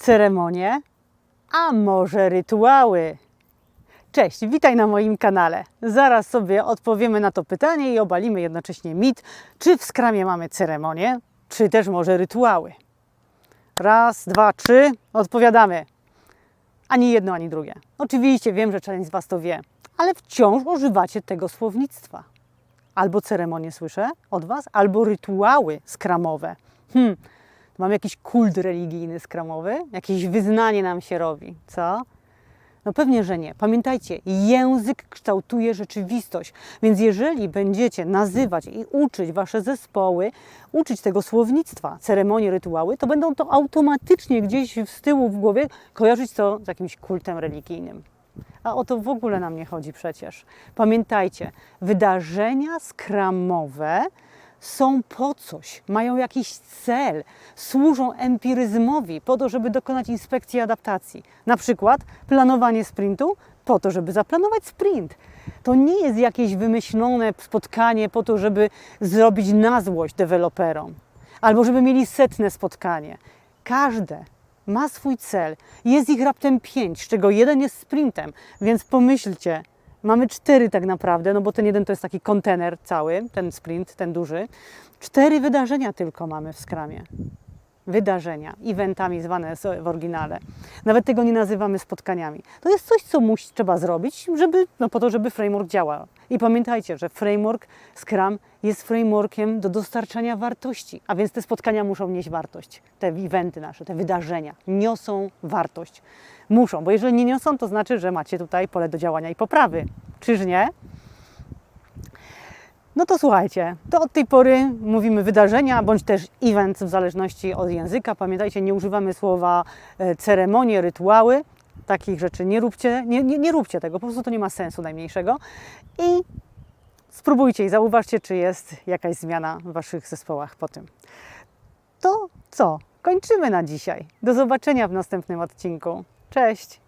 ceremonie, a może rytuały? Cześć, witaj na moim kanale. Zaraz sobie odpowiemy na to pytanie i obalimy jednocześnie mit, czy w skramie mamy ceremonie, czy też może rytuały. Raz, dwa, trzy, odpowiadamy. Ani jedno, ani drugie. Oczywiście wiem, że część z Was to wie, ale wciąż używacie tego słownictwa. Albo ceremonie słyszę od Was, albo rytuały skramowe. Hmm, mam jakiś kult religijny skramowy? Jakieś wyznanie nam się robi, co? No pewnie, że nie. Pamiętajcie, język kształtuje rzeczywistość, więc jeżeli będziecie nazywać i uczyć wasze zespoły, uczyć tego słownictwa, ceremonie, rytuały, to będą to automatycznie gdzieś z tyłu w głowie kojarzyć to z jakimś kultem religijnym. A o to w ogóle nam nie chodzi przecież. Pamiętajcie, wydarzenia skramowe są po coś, mają jakiś cel, służą empiryzmowi po to, żeby dokonać inspekcji adaptacji. Na przykład planowanie sprintu po to, żeby zaplanować sprint. To nie jest jakieś wymyślone spotkanie po to, żeby zrobić na złość deweloperom albo żeby mieli setne spotkanie. Każde ma swój cel. Jest ich raptem pięć, z czego jeden jest sprintem, więc pomyślcie, mamy cztery tak naprawdę, no bo ten jeden to jest taki kontener cały, ten sprint, ten duży. Cztery wydarzenia tylko mamy w skramie. Wydarzenia, eventami zwane w oryginale. Nawet tego nie nazywamy spotkaniami. To jest coś, co musi, trzeba zrobić, żeby, no po to, żeby framework działał. I pamiętajcie, że framework Scrum jest frameworkiem do dostarczania wartości, a więc te spotkania muszą nieść wartość. Te eventy nasze, te wydarzenia niosą wartość. Muszą, bo jeżeli nie niosą, to znaczy, że macie tutaj pole do działania i poprawy. Czyż nie? No to słuchajcie, to od tej pory mówimy wydarzenia bądź też event w zależności od języka. Pamiętajcie, nie używamy słowa e, ceremonie, rytuały. Takich rzeczy nie róbcie, nie, nie, nie róbcie tego, po prostu to nie ma sensu najmniejszego. I spróbujcie i zauważcie, czy jest jakaś zmiana w Waszych zespołach po tym. To co? Kończymy na dzisiaj. Do zobaczenia w następnym odcinku. Cześć!